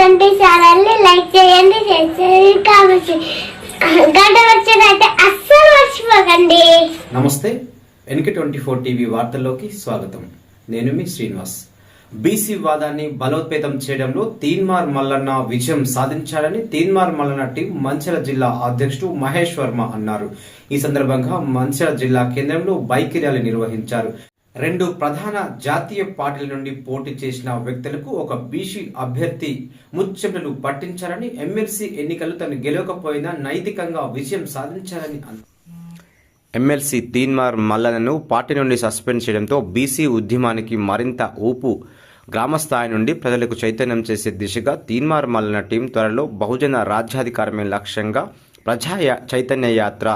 Twenty ఛానల్ని like చేయండి share చేయండి గంట వచ్చినట్టే అస్సలు మర్చిపోకండి. నమస్తే ఎన్కే ట్వంటీ ఫోర్ టీవీ వార్తల్లోకి స్వాగతం. నేను మీ శ్రీనివాస్. బీసీ వాదాన్ని బలోపేతం చేయడంలో తీన్మార్ మల్లన్న విజయం సాధించాలని తీన్మార్ మల్లన్న టీం మంచల జిల్లా అధ్యక్షుడు మహేష్ వర్మ అన్నారు. ఈ సందర్భంగా మంచల జిల్లా కేంద్రంలో బైక్ ర్యాలీ నిర్వహించారు. రెండు ప్రధాన జాతీయ పార్టీల నుండి పోటీ చేసిన వ్యక్తులకు ఒక బీసీ అభ్యర్థి ముచ్చటలు పట్టించారని ఎమ్మెల్సీ ఎన్నికలు తను గెలవకపోయినా నైతికంగా విజయం సాధించారని ఎమ్మెల్సీ తీన్మార్ మల్లనను పార్టీ నుండి సస్పెండ్ చేయడంతో బీసీ ఉద్యమానికి మరింత ఊపు. గ్రామస్థాయి నుండి ప్రజలకు చైతన్యం చేసే దిశగా తీన్మార్ మల్లన టీం త్వరలో బహుజన రాజ్యాధికారమే లక్ష్యంగా ప్రజా యా- చైతన్య యాత్ర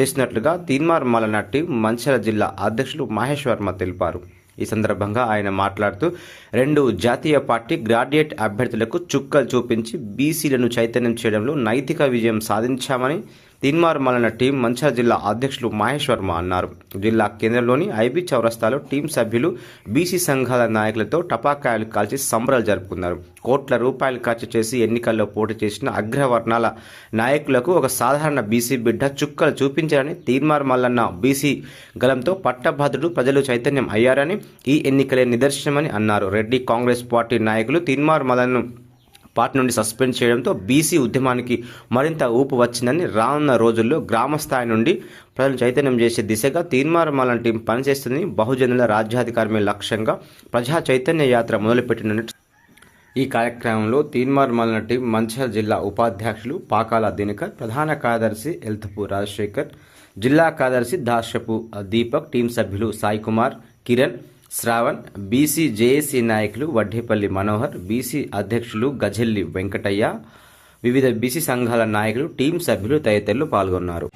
చేసినట్లుగా తీన్మార్ మల్లన టీం మంచిర్యాల జిల్లా అధ్యక్షులు మహేష్ వర్మ తెలిపారు. ఈ సందర్భంగా ఆయన మాట్లాడుతూ రెండు జాతీయ పార్టీ గ్రాడ్యుయేట్ అభ్యర్థులకు చుక్కలు చూపించి బీసీలను చైతన్యం చేయడంలో నైతిక విజయం సాధించామని తీన్మార్ మల్లన టీం మంచిర్యాల జిల్లా అధ్యక్షులు మహేష్ వర్మ అన్నారు. జిల్లా కేంద్రంలోని ఐబీ చౌరస్తాలో టీం సభ్యులు బీసీ సంఘాల నాయకులతో టపాకాయలు కాల్చి సంబరాలు జరుపుకున్నారు. కోట్ల రూపాయలు ఖర్చు చేసి ఎన్నికల్లో పోటీ చేసిన అగ్రవర్ణాల నాయకులకు ఒక సాధారణ బీసీ బిడ్డ చుక్కలు చూపించారని తీర్మార్ మల్లన్న బీసీ గలంతో పట్టభద్రుడు ప్రజలు చైతన్యం అయ్యారని ఈ ఎన్నికలే నిదర్శనమని అన్నారు. రెడ్డి కాంగ్రెస్ పార్టీ నాయకులు తీన్మార్ మల్లన్ను పార్టీ నుండి సస్పెండ్ చేయడంతో బీసీ ఉద్యమానికి మరింత ఊపు వచ్చిందని రానున్న రోజుల్లో గ్రామ స్థాయి నుండి ప్రజలు చైతన్యం చేసే దిశగా తీర్మానమాల టీం పనిచేస్తుందని బహుజనుల రాజ్యాధికారమే లక్ష్యంగా ప్రజా చైతన్య యాత్ర మొదలుపెట్టినట్టు ఈ కార్యక్రమంలో తీన్మార్ టీం మంచిర్యాల జిల్లా ఉపాధ్యక్షులు పాకాల దినకర్ ప్రధాన కార్యదర్శి ఎల్తపు రాజశేఖర్ జిల్లా కార్యదర్శి దాశపు దీపక్ టీం సభ్యులు సాయి కుమార్ కిరణ్ శ్రావణ్ బీసీ జేఏసీ నాయకులు వడ్డేపల్లి మనోహర్ బీసీ అధ్యక్షులు గజెల్లి వెంకటయ్య వివిధ బీసీ సంఘాల నాయకులు టీం సభ్యులు తదితరులు పాల్గొన్నారు.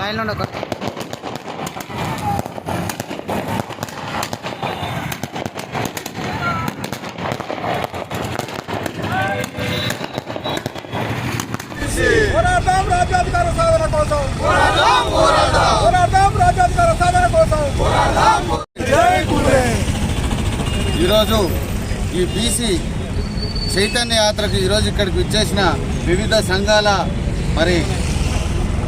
లైన్లో ఉండక పోరాటం రాజ్యాధికార సాధన కోసం రాజ్యాధికార సాధన కోసం. ఈరోజు ఈ బీసీ చైతన్య యాత్రకు ఈరోజు ఇక్కడికి విచ్చేసిన వివిధ సంఘాల మరి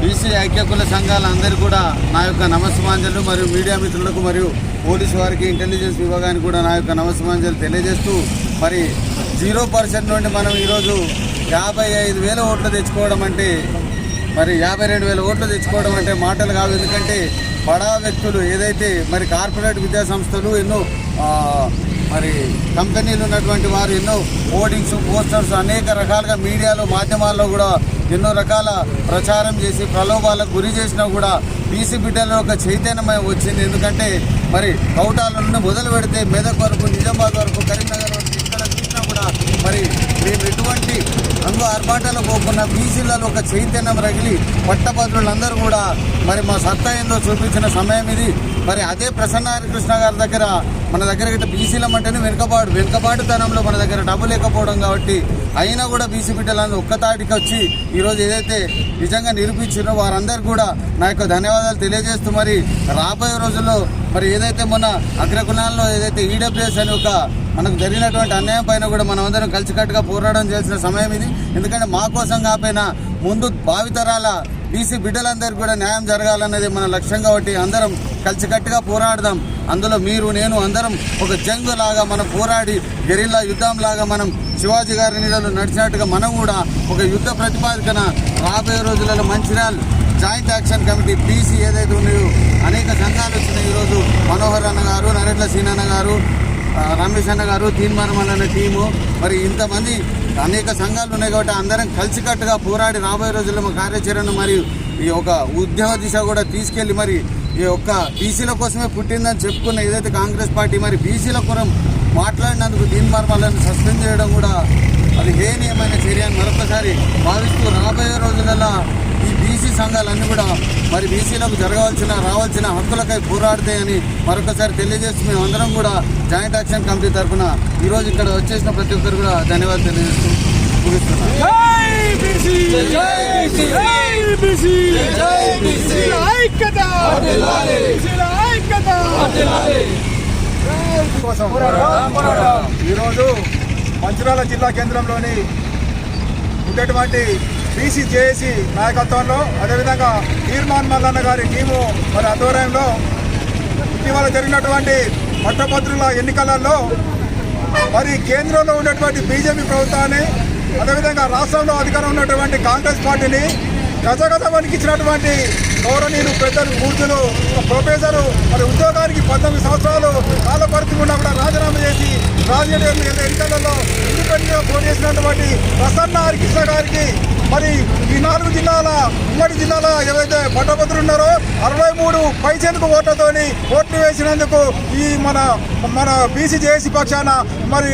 బీసీ ఐక్యకుల సంఘాల అందరూ కూడా నా యొక్క నమస్సమాంజలు మరియు మీడియా మిత్రులకు మరియు పోలీసు వారికి ఇంటెలిజెన్స్ విభాగానికి కూడా నా యొక్క నమస్సమాంజలు తెలియజేస్తూ మరి జీరో పర్సెంట్ నుండి మనం ఈరోజు యాభై ఐదు వేల ఓట్లు తెచ్చుకోవడం అంటే మరి యాభై రెండు వేల ఓట్లు తెచ్చుకోవడం అంటే మాటలు కావు. ఎందుకంటే బడా వ్యక్తులు ఏదైతే మరి కార్పొరేట్ విద్యా సంస్థలు ఎన్నో మరి కంపెనీలు ఉన్నటువంటి వారు ఎన్నో హోర్డింగ్స్ పోస్టర్స్ అనేక రకాలుగా మీడియాలో మాధ్యమాల్లో కూడా ఎన్నో రకాల ప్రచారం చేసి ప్రలోభాలకు గురి చేసినా కూడా బీసీ బిడ్డలో ఒక చైతన్యమై వచ్చింది. ఎందుకంటే మరి కౌటాల నుండి మొదలు పెడితే మెదక్ వరకు నిజామాబాద్ వరకు కరీంనగర్ వరకు ఇక్కడ చూసినా కూడా మరి మేము ఎటువంటి రంగు ఆర్భాటాలు పోకుండా బీసీలలో ఒక చైతన్యం రగిలి పట్టభద్రులందరూ కూడా మరి మా సత్తా ఏందో చూపించిన సమయం ఇది. మరి అదే ప్రసన్న హరికృష్ణ గారి దగ్గర మన దగ్గర గిట్ట బీసీలం అంటేనే వెనుకబాటు. వెనుకబాటుతనంలో మన దగ్గర డబ్బు లేకపోవడం కాబట్టి అయినా కూడా బీసీ బిడ్డలను ఒక్కతాటికి వచ్చి ఈరోజు ఏదైతే నిజంగా నిరూపించినో వారందరూ కూడా నా యొక్క ధన్యవాదాలు తెలియజేస్తూ మరి రాబోయే రోజుల్లో మరి ఏదైతే మొన్న అగ్రకులాల్లో ఏదైతే ఈడబ్ల్యూఎస్ అని ఒక మనకు జరిగినటువంటి అన్యాయం పైన కూడా మనం అందరం కలిసికట్టుగా పోరాటం చేసిన సమయం ఇది. ఎందుకంటే మా కోసం కాపోయినా ముందు భావితరాల బీసీ బిడ్డలందరికీ కూడా న్యాయం జరగాలన్నది మన లక్ష్యం కాబట్టి అందరం కలిసికట్టుగా పోరాడదాం. అందులో మీరు నేను అందరం ఒక జంగు లాగా మనం పోరాడి గెరిల్లా యుద్ధం లాగా మనం శివాజీ గారి నీడలో నడిచినట్టుగా మనం కూడా ఒక యుద్ధ ప్రతిపాదికన రాబోయే రోజులలో Mancherial joint action committee BC ఏదైతే ఉన్నాయో అనేక సంఘాలు వచ్చినాయి ఈరోజు. మనోహర్ అన్న గారు నరేట్ల సీనన్న గారు రమేష్ అన్న గారు తీన్మారమల్ అనే టీము మరి ఇంతమంది అనేక సంఘాలు ఉన్నాయి కాబట్టి అందరం కలిసికట్టుగా పోరాడి రాబోయే రోజుల్లో మా కార్యాచరణ మరియు ఈ యొక్క ఉద్యమ దిశ కూడా తీసుకెళ్ళి మరి ఈ యొక్క బీసీల కోసమే పుట్టిందని చెప్పుకున్న ఏదైతే కాంగ్రెస్ పార్టీ మరి బీసీల కొరం మాట్లాడినందుకు తీన్మార్మలను సస్పెండ్ చేయడం కూడా అది హేనీయమైన చర్య అని మరొకసారి భావిస్తూ రాబోయే రోజులలో ఈ బీసీ సంఘాలన్నీ కూడా మరి బీసీలకు జరగవలసిన రావాల్సిన హక్కులకై పోరాడతాయని మరొకసారి తెలియజేస్తూ మేము అందరం కూడా జాయింట్ యాక్షన్ కమిటీ తరఫున ఈరోజు ఇక్కడ వచ్చేసిన ప్రతి ఒక్కరు కూడా ధన్యవాదాలు తెలియజేస్తూ ఈరోజు మంచిరాల జిల్లా కేంద్రంలోని ఉండేటువంటి బీసీ జేఏసీ నాయకత్వంలో అదేవిధంగా తీర్మాన్ మల్లన్న గారి టీము మరి ఆధ్వర్యంలో ఇటీవల జరిగినటువంటి పట్టభద్రుల ఎన్నికలలో మరి కేంద్రంలో ఉన్నటువంటి బీజేపీ ప్రభుత్వాన్ని అదేవిధంగా రాష్ట్రంలో అధికారం ఉన్నటువంటి కాంగ్రెస్ పార్టీని గజగజ వణికించినటువంటి గౌరవనీయులు పెద్దలు పూర్తులు ప్రొఫెసరు మరి ఉద్యోగానికి పద్దెనిమిది సంవత్సరాలు కాల పరిస్థితి ఉన్నా కూడా రాజీనామా చేసి రాజకీయ ఎన్నికలలో ఇండిపెండెంట్గా పోటీ చేసినటువంటి ప్రసన్న హరికృష్ణ గారికి మరి ఈ నాలుగు జిల్లాల ఉమ్మడి జిల్లాల ఏవైతే పట్టభద్రులు ఉన్నారో అరవై మూడు పైసెందుకు ఓట్లతోని ఓట్లు వేసినందుకు ఈ మన మన బీసీ జేఏసీ పక్షాన మరి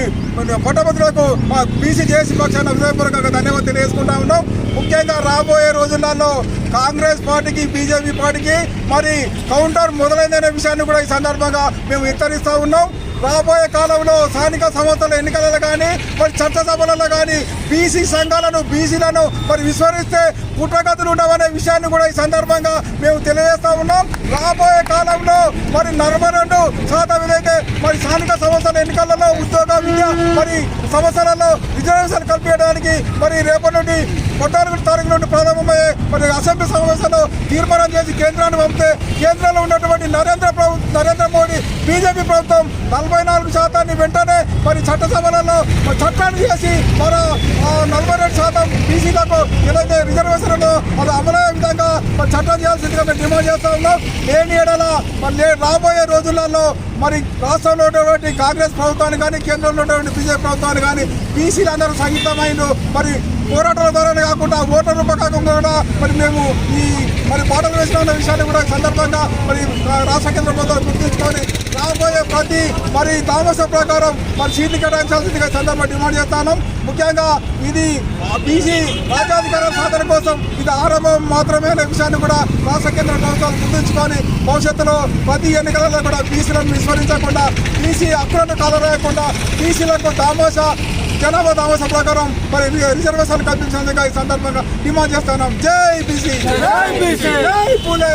పట్టభద్రులకు మా బీసీ జేఏసీ పక్షాన హృదయపూర్వకంగా ధన్యవాదాలు తెలియజేసుకుంటా ఉన్నాం. ముఖ్యంగా రాబోయే రోజులలో కాంగ్రెస్ పార్టీకి బీజేపీ పార్టీకి మరి కౌంటర్ మొదలైందనే విషయాన్ని కూడా ఈ సందర్భంగా మేము హెచ్చరిస్తూ ఉన్నాం. రాబోయే కాలంలో స్థానిక సంస్థల ఎన్నికలలో కానీ మరి చట్టసభలలో కానీ బీసీ సంఘాలను బీసీలను మరి విస్మరిస్తే పుట్టగతులు ఉండవనే విషయాన్ని కూడా ఈ సందర్భంగా మేము తెలియజేస్తా ఉన్నాం. రాబోయే కాలంలో మరి నలభై రెండు శాతం ఏదైతే మరి స్థానిక సంస్థల ఎన్నికలలో ఉద్యోగ విద్య మరి సంవత్సరాల్లో రిజర్వేషన్ కల్పించడానికి మరి రేపటి నుండి పద్నాలుగు తారీఖు నుండి ప్రారంభమయ్యే మరి అసెంబ్లీ సమావేశంలో తీర్మానం చేసి కేంద్రాన్ని పంపితే కేంద్రంలో ఉన్నటువంటి నరేంద్ర ప్రభుత్వం నరేంద్ర మోడీ బీజేపీ ప్రభుత్వం నలభై నాలుగు శాతాన్ని వెంటనే మరి చట్టసభలలో మరి చట్టాన్ని చేసి మరి నలభై రెండు శాతం బీసీలకు ఏదైతే రిజర్వేషన్ ఉందో అది అమలయ్యే విధంగా మరి చట్టం చేయాల్సిందిగా మేము డిమాండ్ చేస్తా ఉన్నాం. లేని ఏడల మరి రాబోయే రోజులలో మరి రాష్ట్రంలో ఉన్నటువంటి కాంగ్రెస్ ప్రభుత్వాన్ని కానీ కేంద్రంలో ఉన్నటువంటి బీజేపీ ప్రభుత్వాన్ని కానీ బీసీలు అందరూ సంగీతమైన మరి పోరాటాల ద్వారానే కాకుండా ఓట్ల రూపకంగా కూడా మరి మేము ఈ మరి పాటలు వేసిన విషయాన్ని కూడా సందర్భంగా మరి రాష్ట్ర కేంద్ర ప్రభుత్వం రాబోయే ప్రతి మరి తామస ప్రకారం మరి సీట్లు కేటాయించాల్సిందిగా సందర్భంగా డిమాండ్ చేస్తాను ముఖ్యంగా ఇది బీసీ రాజ్యాధికార సాధన కోసం ఇది ఆరంభం మాత్రమే అనే విషయాన్ని కూడా రాష్ట్ర కేంద్ర ప్రభుత్వాలు గుర్తుంచుకొని భవిష్యత్తులో ప్రతి ఎన్నికలలో కూడా బీసీలను విస్మరించకుండా బీసీ హక్కులను కాలరాయకుండా బీసీలకు తామోసా జనాభా తామస ప్రకారం మరి రిజర్వేషన్ కల్పించేందుకు ఈ సందర్భంగా డిమాండ్ చేస్తున్నాం జై బీసీ! జై పూలే